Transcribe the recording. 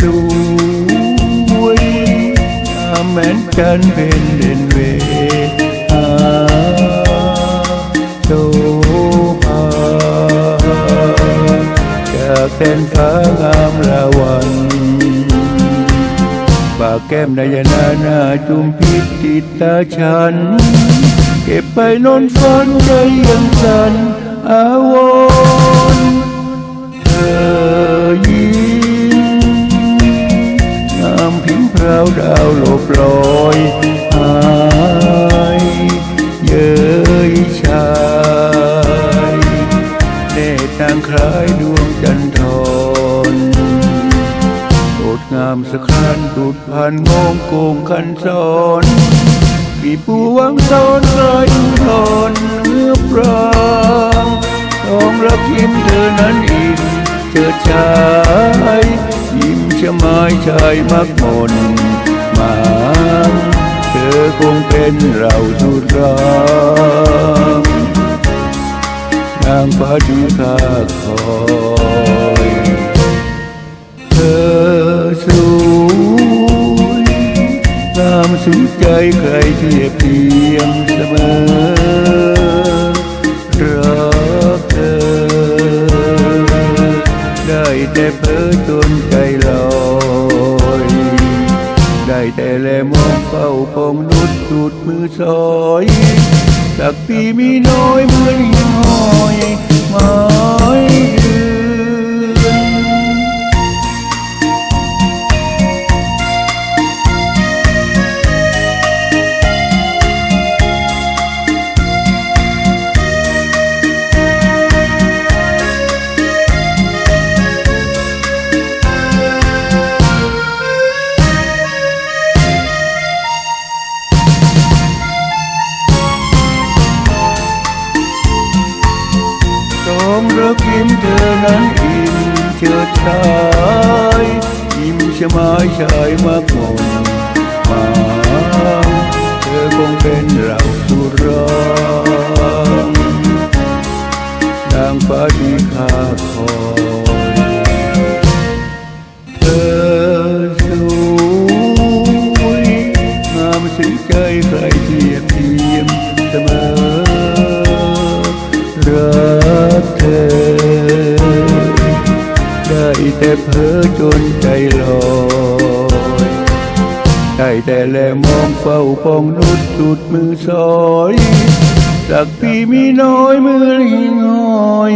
สวยอาแม้นกันเป็นเด่นเวหาโสภาจากแดนฟ้างามระวันปากแก้มนายนาหน้าจุมพิษติดตาฉัน เก็บไปนอนฝันใจยังสันอาว งามพิมพ์พราวดาวโลบลอยหายเย้ยชายเนตรนางคล้ายดวงจันทรโดดงามสะครานดูดผ่านงงโกงคันสอนปีปูวังสอนรอยอุทธรเมื่อปรางต้องรับยิ้มเธอนั้นอินเจิดชา ชะไมายชายมักมนมาเธอคงเป็นเราสุดรักนางฟ้าที่ข้าคอยเธอสวยงามสุดใจใครเทียบเทียมเสมอรักเธอได้แต่เพ้อจนใจ แต่แลมองเฝ้าปองนุดจุดมือซอยจากปีมีน้อยเหมือนหิ่งหอยมา มรักยิ้มเธอนั้นอิ่มเชิดชายยิ้มชะไมายชายมากมนมาเธอคงเป็นเราสุรา แต่เพ้อจนใจลอยได้แต่แลมองเฝ้าปองนุดจุดมือซอยสักปีมีน้อยมือหิงห้อย